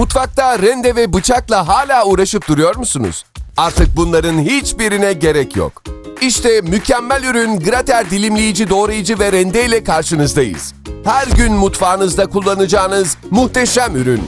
Mutfakta rende ve bıçakla hala uğraşıp duruyor musunuz? Artık bunların hiçbirine gerek yok. İşte mükemmel ürün grater dilimleyici, doğrayıcı ve rende ile karşınızdayız. Her gün mutfağınızda kullanacağınız muhteşem ürün.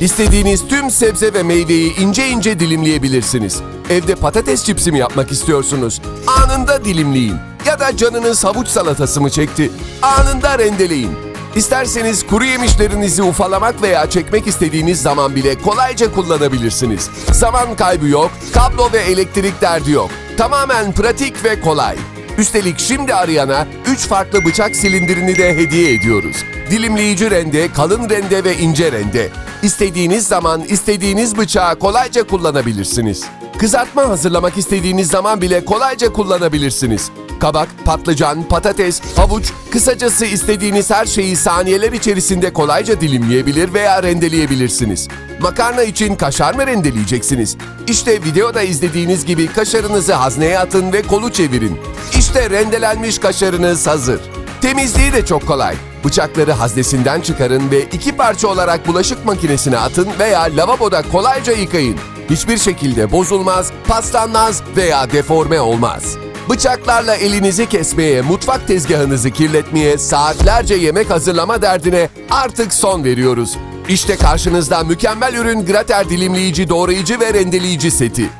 İstediğiniz tüm sebze ve meyveyi ince ince dilimleyebilirsiniz. Evde patates çipsi mi yapmak istiyorsunuz? Anında dilimleyin. Ya da canınız havuç salatası mı çekti? Anında rendeleyin. İsterseniz kuru yemişlerinizi ufalamak veya çekmek istediğiniz zaman bile kolayca kullanabilirsiniz. Zaman kaybı yok, kablo ve elektrik derdi yok. Tamamen pratik ve kolay. Üstelik şimdi arayana 3 farklı bıçak silindirini de hediye ediyoruz. Dilimleyici rende, kalın rende ve ince rende. İstediğiniz zaman istediğiniz bıçağı kolayca kullanabilirsiniz. Kızartma hazırlamak istediğiniz zaman bile kolayca kullanabilirsiniz. Kabak, patlıcan, patates, havuç, kısacası istediğiniz her şeyi saniyeler içerisinde kolayca dilimleyebilir veya rendeleyebilirsiniz. Makarna için kaşar mı rendeleyeceksiniz? İşte videoda izlediğiniz gibi kaşarınızı hazneye atın ve kolu çevirin. İşte rendelenmiş kaşarınız hazır. Temizliği de çok kolay. Bıçakları haznesinden çıkarın ve iki parça olarak bulaşık makinesine atın veya lavaboda kolayca yıkayın. Hiçbir şekilde bozulmaz, paslanmaz veya deforme olmaz. Bıçaklarla elinizi kesmeye, mutfak tezgahınızı kirletmeye, saatlerce yemek hazırlama derdine artık son veriyoruz. İşte karşınızda mükemmel ürün grater dilimleyici, doğrayıcı ve rendeleyici seti.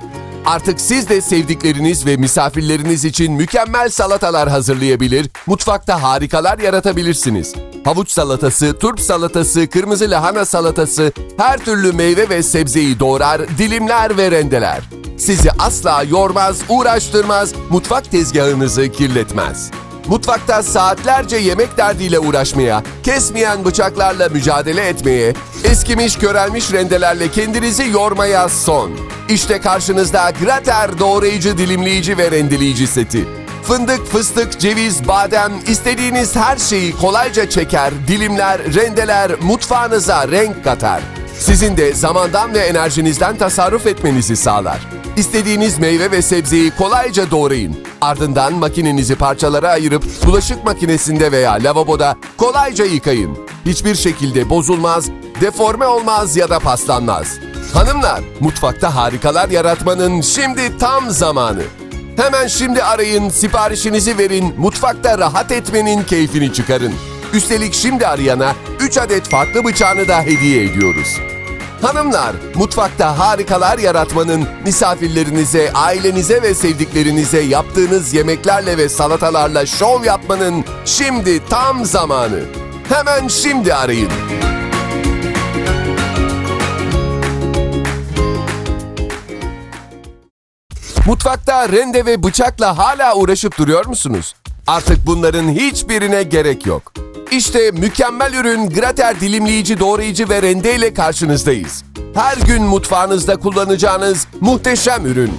Artık siz de sevdikleriniz ve misafirleriniz için mükemmel salatalar hazırlayabilir, mutfakta harikalar yaratabilirsiniz. Havuç salatası, turp salatası, kırmızı lahana salatası, her türlü meyve ve sebzeyi doğrar, dilimler ve rendeler. Sizi asla yormaz, uğraştırmaz, mutfak tezgahınızı kirletmez. Mutfakta saatlerce yemek derdiyle uğraşmaya, kesmeyen bıçaklarla mücadele etmeye, eskimiş körelmiş rendelerle kendinizi yormaya son. İşte karşınızda grater doğrayıcı, dilimleyici ve rendeleyici seti. Fındık, fıstık, ceviz, badem istediğiniz her şeyi kolayca çeker, dilimler, rendeler, mutfağınıza renk katar. Sizin de zamandan ve enerjinizden tasarruf etmenizi sağlar. İstediğiniz meyve ve sebzeyi kolayca doğrayın. Ardından makinenizi parçalara ayırıp bulaşık makinesinde veya lavaboda kolayca yıkayın. Hiçbir şekilde bozulmaz, deforme olmaz ya da paslanmaz. Hanımlar, mutfakta harikalar yaratmanın şimdi tam zamanı. Hemen şimdi arayın, siparişinizi verin, mutfakta rahat etmenin keyfini çıkarın. Üstelik şimdi arayana 3 adet farklı bıçağını da hediye ediyoruz. Hanımlar, mutfakta harikalar yaratmanın misafirlerinize, ailenize ve sevdiklerinize yaptığınız yemeklerle ve salatalarla şov yapmanın şimdi tam zamanı. Hemen şimdi arayın. Mutfakta rende ve bıçakla hala uğraşıp duruyor musunuz? Artık bunların hiçbirine gerek yok. İşte mükemmel ürün grater dilimleyici, doğrayıcı ve rende ile karşınızdayız. Her gün mutfağınızda kullanacağınız muhteşem ürün.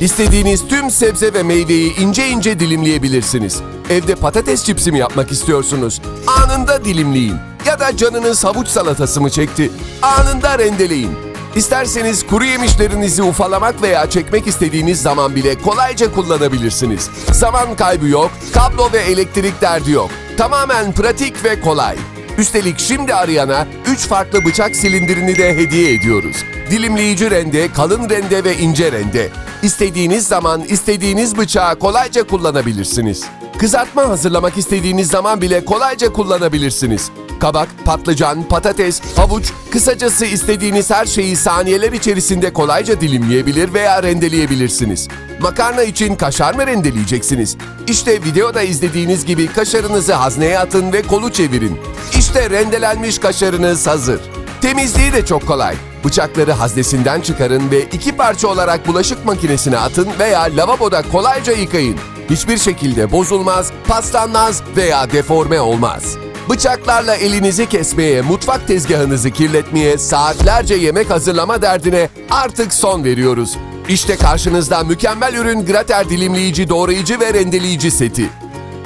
İstediğiniz tüm sebze ve meyveyi ince ince dilimleyebilirsiniz. Evde patates çipsi mi yapmak istiyorsunuz? Anında dilimleyin. Ya da canınız havuç salatası mı çekti? Anında rendeleyin. İsterseniz kuru yemişlerinizi ufalamak veya çekmek istediğiniz zaman bile kolayca kullanabilirsiniz. Zaman kaybı yok, kablo ve elektrik derdi yok. Tamamen pratik ve kolay. Üstelik şimdi arayana 3 farklı bıçak silindirini de hediye ediyoruz. Dilimleyici rende, kalın rende ve ince rende. İstediğiniz zaman istediğiniz bıçağı kolayca kullanabilirsiniz. Kızartma hazırlamak istediğiniz zaman bile kolayca kullanabilirsiniz. Kabak, patlıcan, patates, havuç, kısacası istediğiniz her şeyi saniyeler içerisinde kolayca dilimleyebilir veya rendeleyebilirsiniz. Makarna için kaşar mı rendeleyeceksiniz? İşte videoda izlediğiniz gibi kaşarınızı hazneye atın ve kolu çevirin. İşte rendelenmiş kaşarınız hazır. Temizliği de çok kolay. Bıçakları haznesinden çıkarın ve iki parça olarak bulaşık makinesine atın veya lavaboda kolayca yıkayın. Hiçbir şekilde bozulmaz, paslanmaz veya deforme olmaz. Bıçaklarla elinizi kesmeye, mutfak tezgahınızı kirletmeye, saatlerce yemek hazırlama derdine artık son veriyoruz. İşte karşınızda mükemmel ürün grater dilimleyici, doğrayıcı ve rendeleyici seti.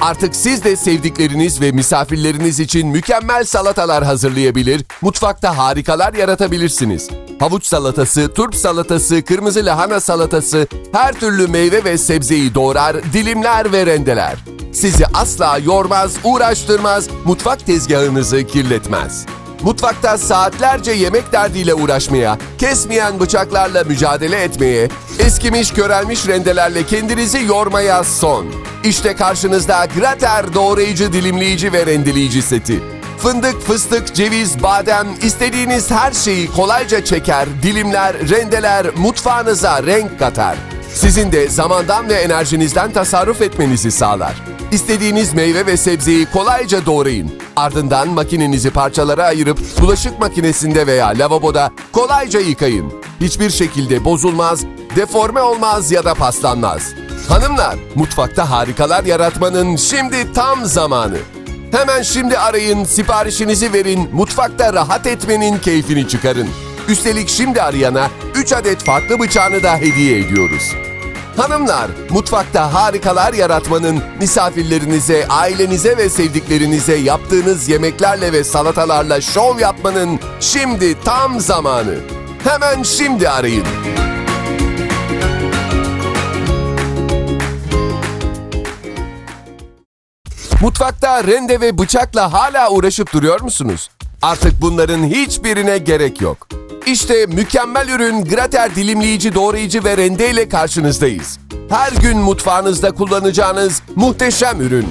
Artık siz de sevdikleriniz ve misafirleriniz için mükemmel salatalar hazırlayabilir, mutfakta harikalar yaratabilirsiniz. Havuç salatası, turp salatası, kırmızı lahana salatası, her türlü meyve ve sebzeyi doğrar, dilimler ve rendeler. Sizi asla yormaz, uğraştırmaz, mutfak tezgahınızı kirletmez. mutfakta saatlerce yemek derdiyle uğraşmaya, kesmeyen bıçaklarla mücadele etmeye, eskimiş körelmiş rendelerle kendinizi yormaya son. İşte karşınızda Grater doğrayıcı, dilimleyici ve rendeleyici seti. Fındık, fıstık, ceviz, badem istediğiniz her şeyi kolayca çeker, dilimler, rendeler, mutfağınıza renk katar. Sizin de zamandan ve enerjinizden tasarruf etmenizi sağlar. İstediğiniz meyve ve sebzeyi kolayca doğrayın. Ardından makinenizi parçalara ayırıp bulaşık makinesinde veya lavaboda kolayca yıkayın. Hiçbir şekilde bozulmaz, deforme olmaz ya da paslanmaz. Hanımlar, mutfakta harikalar yaratmanın şimdi tam zamanı. Hemen şimdi arayın, siparişinizi verin, mutfakta rahat etmenin keyfini çıkarın. Üstelik şimdi arayana 3 adet farklı bıçağını da hediye ediyoruz. Hanımlar, mutfakta harikalar yaratmanın misafirlerinize, ailenize ve sevdiklerinize yaptığınız yemeklerle ve salatalarla şov yapmanın şimdi tam zamanı. Hemen şimdi arayın. Mutfakta rende ve bıçakla hala uğraşıp duruyor musunuz? Artık bunların hiçbirine gerek yok. İşte mükemmel ürün grater dilimleyici, doğrayıcı ve rende ile karşınızdayız. Her gün mutfağınızda kullanacağınız muhteşem ürün.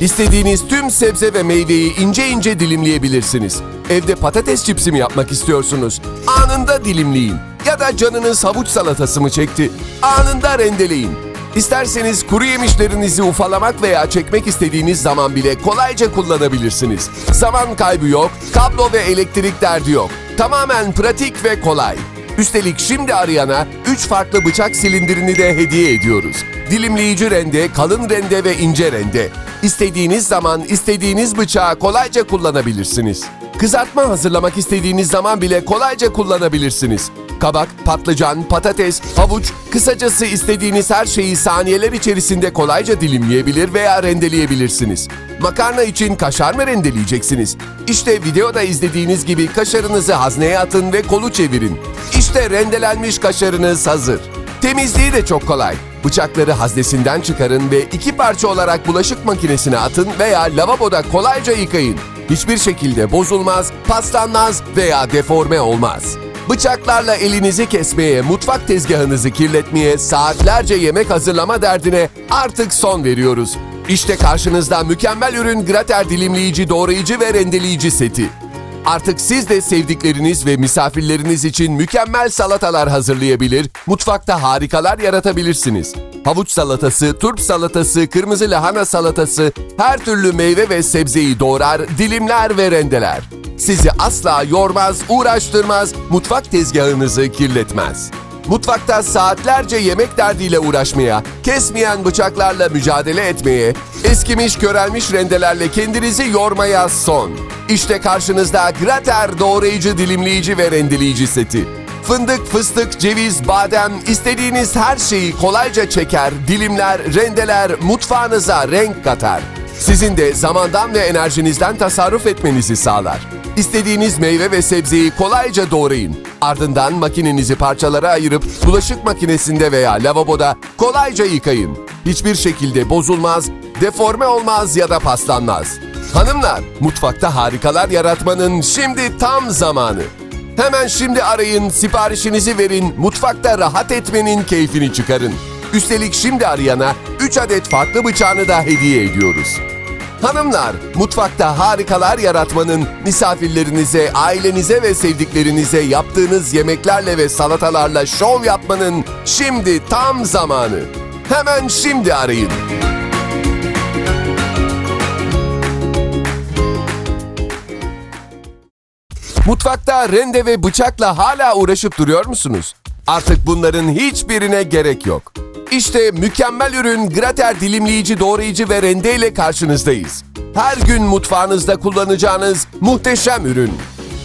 İstediğiniz tüm sebze ve meyveyi ince ince dilimleyebilirsiniz. Evde patates çipsi mi yapmak istiyorsunuz? Anında dilimleyin. Ya da canınız havuç salatası mı çekti? Anında rendeleyin. İsterseniz kuru yemişlerinizi ufalamak veya çekmek istediğiniz zaman bile kolayca kullanabilirsiniz. Zaman kaybı yok, kablo ve elektrik derdi yok. Tamamen pratik ve kolay. Üstelik şimdi arayana 3 farklı bıçak silindirini de hediye ediyoruz. Dilimleyici rende, kalın rende ve ince rende. İstediğiniz zaman istediğiniz bıçağı kolayca kullanabilirsiniz. Kızartma hazırlamak istediğiniz zaman bile kolayca kullanabilirsiniz. Kabak, patlıcan, patates, havuç, kısacası istediğiniz her şeyi saniyeler içerisinde kolayca dilimleyebilir veya rendeleyebilirsiniz. Makarna için kaşar mı rendeleyeceksiniz? İşte videoda izlediğiniz gibi kaşarınızı hazneye atın ve kolu çevirin. İşte rendelenmiş kaşarınız hazır. Temizliği de çok kolay. Bıçakları haznesinden çıkarın ve iki parça olarak bulaşık makinesine atın veya lavaboda kolayca yıkayın. Hiçbir şekilde bozulmaz, paslanmaz veya deforme olmaz. Bıçaklarla elinizi kesmeye, mutfak tezgahınızı kirletmeye, saatlerce yemek hazırlama derdine artık son veriyoruz. İşte karşınızda mükemmel ürün grater dilimleyici, doğrayıcı ve rendeleyici seti. Artık siz de sevdikleriniz ve misafirleriniz için mükemmel salatalar hazırlayabilir, mutfakta harikalar yaratabilirsiniz. Havuç salatası, turp salatası, kırmızı lahana salatası, her türlü meyve ve sebzeyi doğrar, dilimler ve rendeler. Sizi asla yormaz, uğraştırmaz, mutfak tezgahınızı kirletmez. Mutfakta saatlerce yemek derdiyle uğraşmaya, kesmeyen bıçaklarla mücadele etmeye, eskimiş körelmiş rendelerle kendinizi yormaya son. İşte karşınızda Grater doğrayıcı, dilimleyici ve rendeleyici seti. Fındık, fıstık, ceviz, badem istediğiniz her şeyi kolayca çeker, dilimler, rendeler, mutfağınıza renk katar. Sizin de zamandan ve enerjinizden tasarruf etmenizi sağlar. İstediğiniz meyve ve sebzeyi kolayca doğrayın. Ardından makinenizi parçalara ayırıp bulaşık makinesinde veya lavaboda kolayca yıkayın. Hiçbir şekilde bozulmaz, deforme olmaz ya da paslanmaz. Hanımlar, mutfakta harikalar yaratmanın şimdi tam zamanı. Hemen şimdi arayın, siparişinizi verin, mutfakta rahat etmenin keyfini çıkarın. Üstelik şimdi arayana 3 adet farklı bıçağını da hediye ediyoruz. Hanımlar, mutfakta harikalar yaratmanın misafirlerinize, ailenize ve sevdiklerinize yaptığınız yemeklerle ve salatalarla şov yapmanın şimdi tam zamanı. Hemen şimdi arayın. Mutfakta rende ve bıçakla hala uğraşıp duruyor musunuz? Artık bunların hiçbirine gerek yok. İşte mükemmel ürün grater dilimleyici, doğrayıcı ve rende ile karşınızdayız. Her gün mutfağınızda kullanacağınız muhteşem ürün.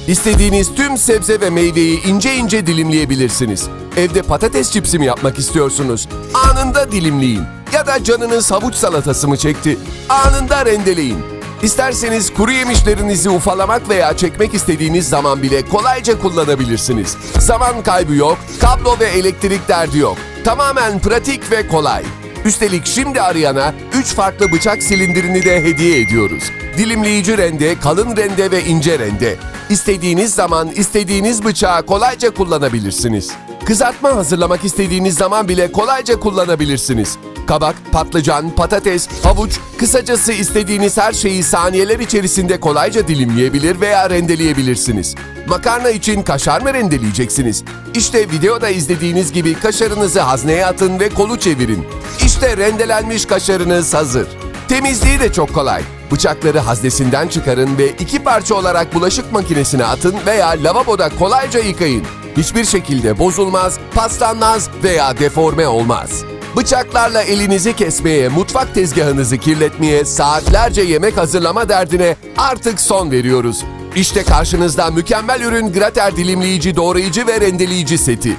İstediğiniz tüm sebze ve meyveyi ince ince dilimleyebilirsiniz. Evde patates çipsi mi yapmak istiyorsunuz? Anında dilimleyin. Ya da canınız havuç salatası mı çekti? Anında rendeleyin. İsterseniz kuru yemişlerinizi ufalamak veya çekmek istediğiniz zaman bile kolayca kullanabilirsiniz. Zaman kaybı yok, kablo ve elektrik derdi yok. Tamamen pratik ve kolay. Üstelik şimdi arayana 3 farklı bıçak silindirini de hediye ediyoruz. Dilimleyici rende, kalın rende ve ince rende. İstediğiniz zaman istediğiniz bıçağı kolayca kullanabilirsiniz. Kızartma hazırlamak istediğiniz zaman bile kolayca kullanabilirsiniz. Kabak, patlıcan, patates, havuç, kısacası istediğiniz her şeyi saniyeler içerisinde kolayca dilimleyebilir veya rendeleyebilirsiniz. Makarna için kaşar mı rendeleyeceksiniz? İşte videoda izlediğiniz gibi kaşarınızı hazneye atın ve kolu çevirin. İşte rendelenmiş kaşarınız hazır. Temizliği de çok kolay. Bıçakları haznesinden çıkarın ve iki parça olarak bulaşık makinesine atın veya lavaboda kolayca yıkayın. Hiçbir şekilde bozulmaz, paslanmaz veya deforme olmaz. Bıçaklarla elinizi kesmeye, mutfak tezgahınızı kirletmeye, saatlerce yemek hazırlama derdine artık son veriyoruz. İşte karşınızda mükemmel ürün grater dilimleyici, doğrayıcı ve rendeleyici seti.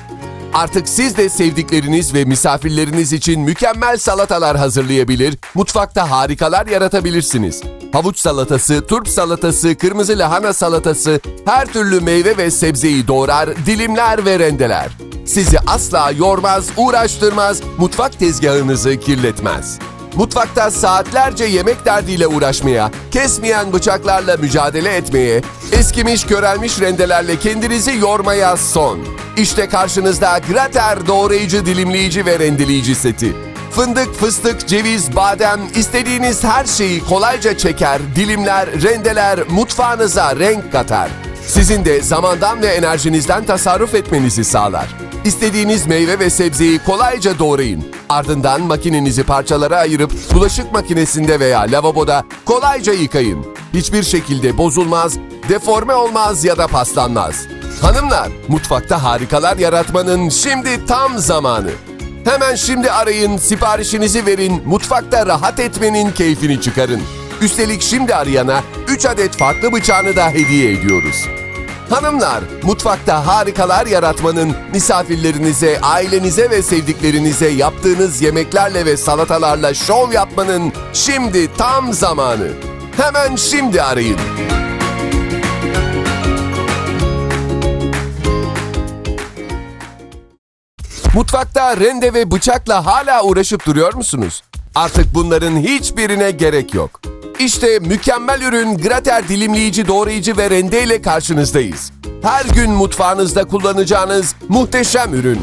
Artık siz de sevdikleriniz ve misafirleriniz için mükemmel salatalar hazırlayabilir, mutfakta harikalar yaratabilirsiniz. Havuç salatası, turp salatası, kırmızı lahana salatası, her türlü meyve ve sebzeyi doğrar, dilimler ve rendeler. Sizi asla yormaz, uğraştırmaz, mutfak tezgahınızı kirletmez. Mutfakta saatlerce yemek derdiyle uğraşmaya, kesmeyen bıçaklarla mücadele etmeye, eskimiş körelmiş rendelerle kendinizi yormaya son. İşte karşınızda grater doğrayıcı, dilimleyici ve rendeleyici seti. Fındık, fıstık, ceviz, badem istediğiniz her şeyi kolayca çeker, dilimler, rendeler, mutfağınıza renk katar. Sizin de zamandan ve enerjinizden tasarruf etmenizi sağlar. İstediğiniz meyve ve sebzeyi kolayca doğrayın. Ardından makinenizi parçalara ayırıp bulaşık makinesinde veya lavaboda kolayca yıkayın. Hiçbir şekilde bozulmaz, deforme olmaz ya da paslanmaz. Hanımlar, mutfakta harikalar yaratmanın şimdi tam zamanı. Hemen şimdi arayın, siparişinizi verin, mutfakta rahat etmenin keyfini çıkarın. Üstelik şimdi arayana 3 adet farklı bıçağını da hediye ediyoruz. Hanımlar, mutfakta harikalar yaratmanın, misafirlerinize, ailenize ve sevdiklerinize yaptığınız yemeklerle ve salatalarla şov yapmanın şimdi tam zamanı. Hemen şimdi arayın. Mutfakta rende ve bıçakla hala uğraşıp duruyor musunuz? Artık bunların hiçbirine gerek yok. İşte mükemmel ürün grater dilimleyici, doğrayıcı ve rende ile karşınızdayız. Her gün mutfağınızda kullanacağınız muhteşem ürün.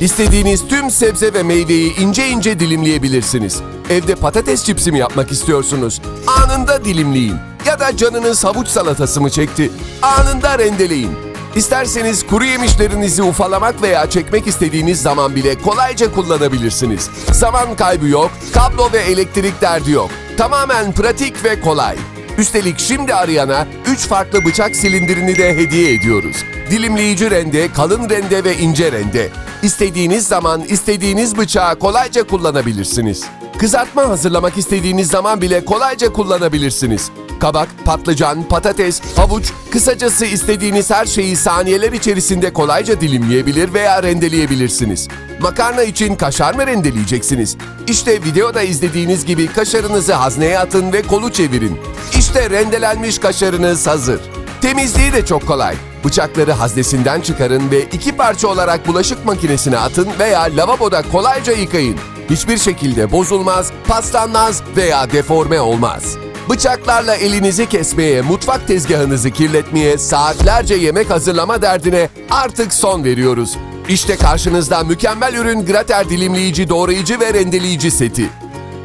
İstediğiniz tüm sebze ve meyveyi ince ince dilimleyebilirsiniz. Evde patates çipsi mi yapmak istiyorsunuz? Anında dilimleyin. Ya da canınız havuç salatası mı çekti? Anında rendeleyin. İsterseniz kuru yemişlerinizi ufalamak veya çekmek istediğiniz zaman bile kolayca kullanabilirsiniz. Zaman kaybı yok, kablo ve elektrik derdi yok. Tamamen pratik ve kolay. Üstelik şimdi arayana 3 farklı bıçak silindirini de hediye ediyoruz. Dilimleyici rende, kalın rende ve ince rende. İstediğiniz zaman istediğiniz bıçağı kolayca kullanabilirsiniz. Kızartma hazırlamak istediğiniz zaman bile kolayca kullanabilirsiniz. Kabak, patlıcan, patates, havuç, kısacası istediğiniz her şeyi saniyeler içerisinde kolayca dilimleyebilir veya rendeleyebilirsiniz. Makarna için kaşar mı rendeleyeceksiniz? İşte videoda izlediğiniz gibi kaşarınızı hazneye atın ve kolu çevirin. İşte rendelenmiş kaşarınız hazır. Temizliği de çok kolay. Bıçakları haznesinden çıkarın ve iki parça olarak bulaşık makinesine atın veya lavaboda kolayca yıkayın. Hiçbir şekilde bozulmaz, paslanmaz veya deforme olmaz. Bıçaklarla elinizi kesmeye, mutfak tezgahınızı kirletmeye, saatlerce yemek hazırlama derdine artık son veriyoruz. İşte karşınızda mükemmel ürün grater dilimleyici, doğrayıcı ve rendeleyici seti.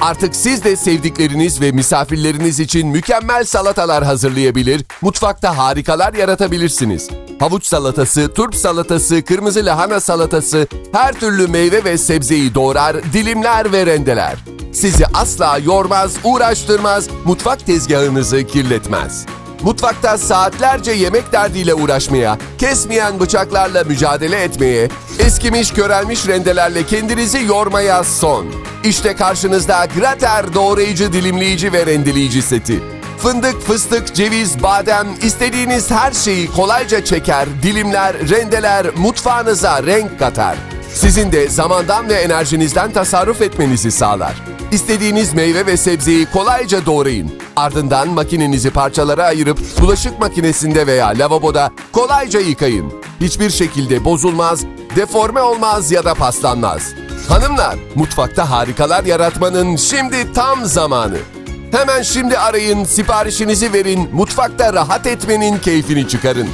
Artık siz de sevdikleriniz ve misafirleriniz için mükemmel salatalar hazırlayabilir, mutfakta harikalar yaratabilirsiniz. Havuç salatası, turp salatası, kırmızı lahana salatası, her türlü meyve ve sebzeyi doğrar, dilimler ve rendeler. Sizi asla yormaz, uğraştırmaz, mutfak tezgahınızı kirletmez. Mutfakta saatlerce yemek derdiyle uğraşmaya, kesmeyen bıçaklarla mücadele etmeye, eskimiş körelmiş rendelerle kendinizi yormaya son. İşte karşınızda grater doğrayıcı, dilimleyici ve rendeleyici seti. Fındık, fıstık, ceviz, badem istediğiniz her şeyi kolayca çeker, dilimler, rendeler, mutfağınıza renk katar. Sizin de zamandan ve enerjinizden tasarruf etmenizi sağlar. İstediğiniz meyve ve sebzeyi kolayca doğrayın. Ardından makinenizi parçalara ayırıp bulaşık makinesinde veya lavaboda kolayca yıkayın. Hiçbir şekilde bozulmaz, deforme olmaz ya da paslanmaz. Hanımlar, mutfakta harikalar yaratmanın şimdi tam zamanı. Hemen şimdi arayın, siparişinizi verin, mutfakta rahat etmenin keyfini çıkarın.